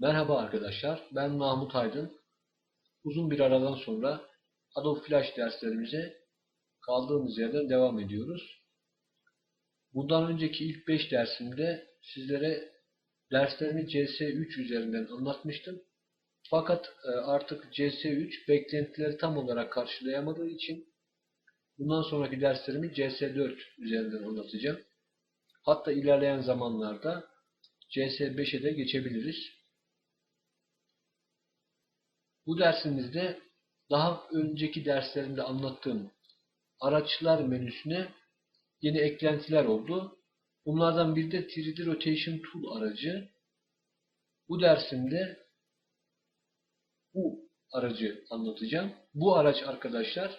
Merhaba arkadaşlar, ben Mahmut Aydın. Uzun bir aradan sonra Adobe Flash derslerimize kaldığımız yerden devam ediyoruz. Bundan önceki ilk 5 dersimde sizlere derslerimi CS3 üzerinden anlatmıştım. Fakat e, artık CS3 beklentileri tam olarak karşılayamadığı için bundan sonraki derslerimi CS4 üzerinden anlatacağım. Hatta ilerleyen zamanlarda CS5'e de geçebiliriz. Bu dersimizde daha önceki derslerimde anlattığım araçlar menüsüne yeni eklentiler oldu. Bunlardan biri de 3D Rotation Tool aracı. Bu dersimde bu aracı anlatacağım. Bu araç arkadaşlar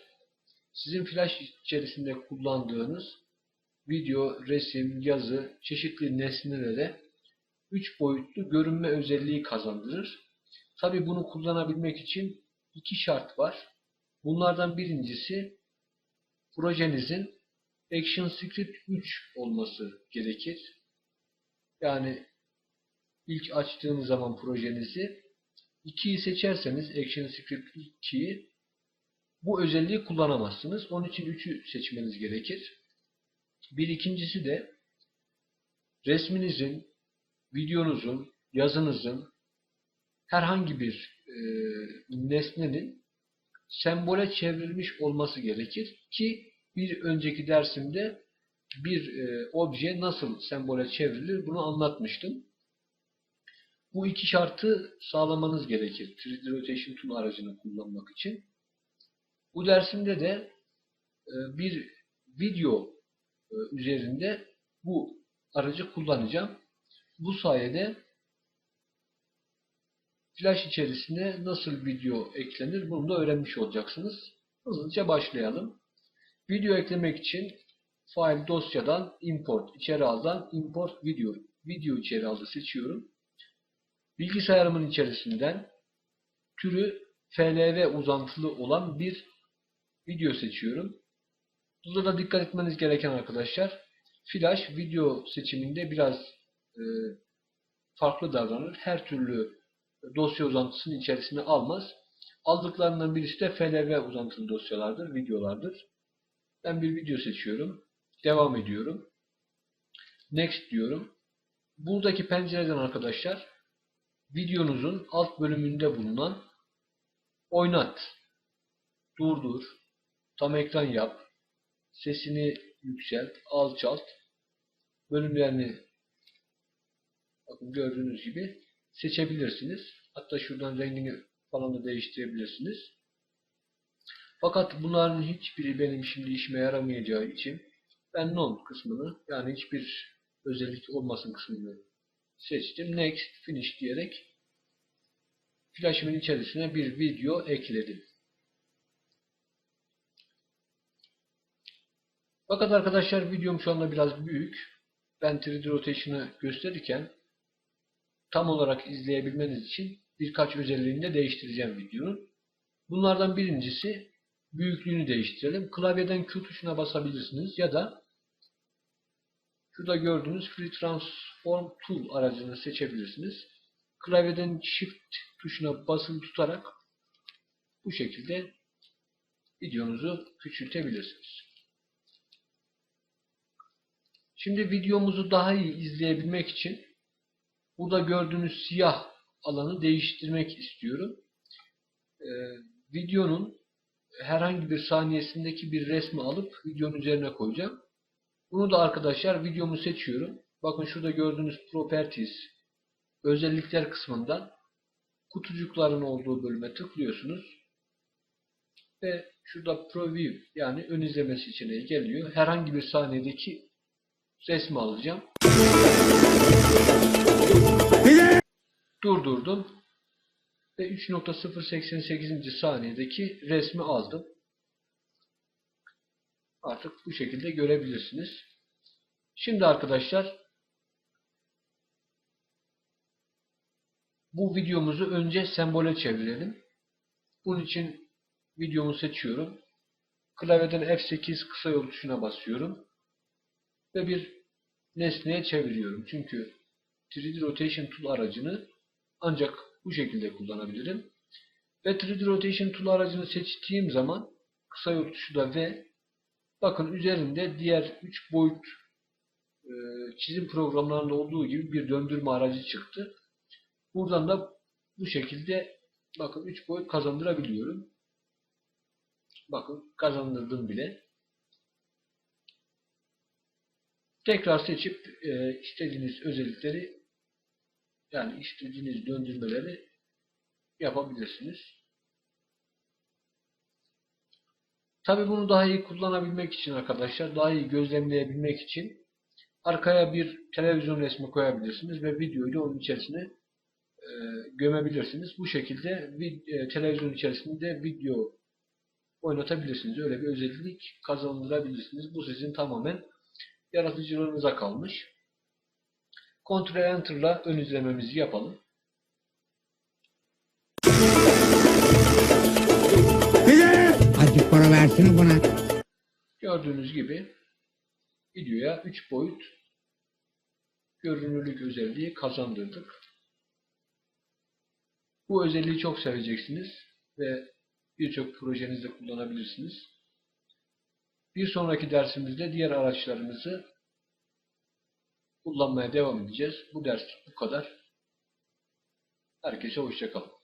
sizin Flash içerisinde kullandığınız video, resim, yazı, çeşitli nesnelere 3 boyutlu görünme özelliği kazandırır. Tabi bunu kullanabilmek için iki şart var. Bunlardan birincisi projenizin ActionScript 3 olması gerekir. Yani ilk açtığınız zaman projenizi 2'yi seçerseniz ActionScript 2'yi bu özelliği kullanamazsınız. Onun için 3'ü seçmeniz gerekir. Bir ikincisi de resminizin, videonuzun, yazınızın herhangi bir e, nesnenin sembole çevrilmiş olması gerekir ki bir önceki dersimde bir e, obje nasıl sembole çevrilir bunu anlatmıştım. Bu iki şartı sağlamanız gerekir 3D Rotation Tool aracını kullanmak için. Bu dersimde de e, bir video e, üzerinde bu aracı kullanacağım. Bu sayede Flash içerisine nasıl video eklenir bunu da öğrenmiş olacaksınız. Hızlıca başlayalım. Video eklemek için File dosyadan Import içeri aldan Import Video video içeri aldı seçiyorum. Bilgisayarımın içerisinden türü FLV uzantılı olan bir video seçiyorum. Burada da dikkat etmeniz gereken arkadaşlar Flash video seçiminde biraz e, farklı davranır. Her türlü dosya uzantısının içerisine almaz. Aldıklarından birisi de FLV uzantılı dosyalardır, videolardır. Ben bir video seçiyorum. Devam ediyorum. Next diyorum. Buradaki pencereden arkadaşlar videonuzun alt bölümünde bulunan oynat, durdur, tam ekran yap, sesini yükselt, alçalt bölümlerini bakın gördüğünüz gibi seçebilirsiniz. Hatta şuradan rengini falan da değiştirebilirsiniz. Fakat bunların hiçbiri benim şimdi işime yaramayacağı için ben non kısmını yani hiçbir özellik olmasın kısmını seçtim. Next, finish diyerek flash'ımın içerisine bir video ekledim. Fakat arkadaşlar videom şu anda biraz büyük. Ben 3D Rotation'ı gösterirken tam olarak izleyebilmeniz için birkaç özelliğini de değiştireceğim videonun. Bunlardan birincisi büyüklüğünü değiştirelim. Klavyeden Q tuşuna basabilirsiniz ya da şurada gördüğünüz Free Transform Tool aracını seçebilirsiniz. Klavyeden Shift tuşuna basılı tutarak bu şekilde videonuzu küçültebilirsiniz. Şimdi videomuzu daha iyi izleyebilmek için burada gördüğünüz siyah alanı değiştirmek istiyorum. Ee, videonun herhangi bir saniyesindeki bir resmi alıp videonun üzerine koyacağım. Bunu da arkadaşlar videomu seçiyorum. Bakın şurada gördüğünüz Properties özellikler kısmından kutucukların olduğu bölüme tıklıyorsunuz. Ve şurada Preview yani ön izleme seçeneği geliyor. Herhangi bir saniyedeki resmi alacağım. Durdurdum. Ve 3.088. saniyedeki resmi aldım. Artık bu şekilde görebilirsiniz. Şimdi arkadaşlar bu videomuzu önce sembole çevirelim. Bunun için videomu seçiyorum. Klavyeden F8 kısa yol tuşuna basıyorum. Ve bir nesneye çeviriyorum. Çünkü 3D Rotation Tool aracını ancak bu şekilde kullanabilirim. Ve 3D Rotation Tool aracını seçtiğim zaman kısa yol tuşu da V. Bakın üzerinde diğer 3 boyut e, çizim programlarında olduğu gibi bir döndürme aracı çıktı. Buradan da bu şekilde bakın 3 boyut kazandırabiliyorum. Bakın kazandırdım bile. Tekrar seçip e, istediğiniz özellikleri yani istediğiniz döndürmeleri yapabilirsiniz. Tabi bunu daha iyi kullanabilmek için arkadaşlar, daha iyi gözlemleyebilmek için arkaya bir televizyon resmi koyabilirsiniz ve videoyu da onun içerisine e, gömebilirsiniz. Bu şekilde vid- e, televizyon içerisinde video oynatabilirsiniz. Öyle bir özellik kazandırabilirsiniz. Bu sizin tamamen yaratıcılığınıza kalmış. Ctrl Enter'la ön izlememizi yapalım. Azıcık para versene buna. Gördüğünüz gibi videoya 3 boyut görünürlük özelliği kazandırdık. Bu özelliği çok seveceksiniz ve birçok projenizde kullanabilirsiniz. Bir sonraki dersimizde diğer araçlarımızı kullanmaya devam edeceğiz. Bu ders bu kadar. Herkese hoşçakalın.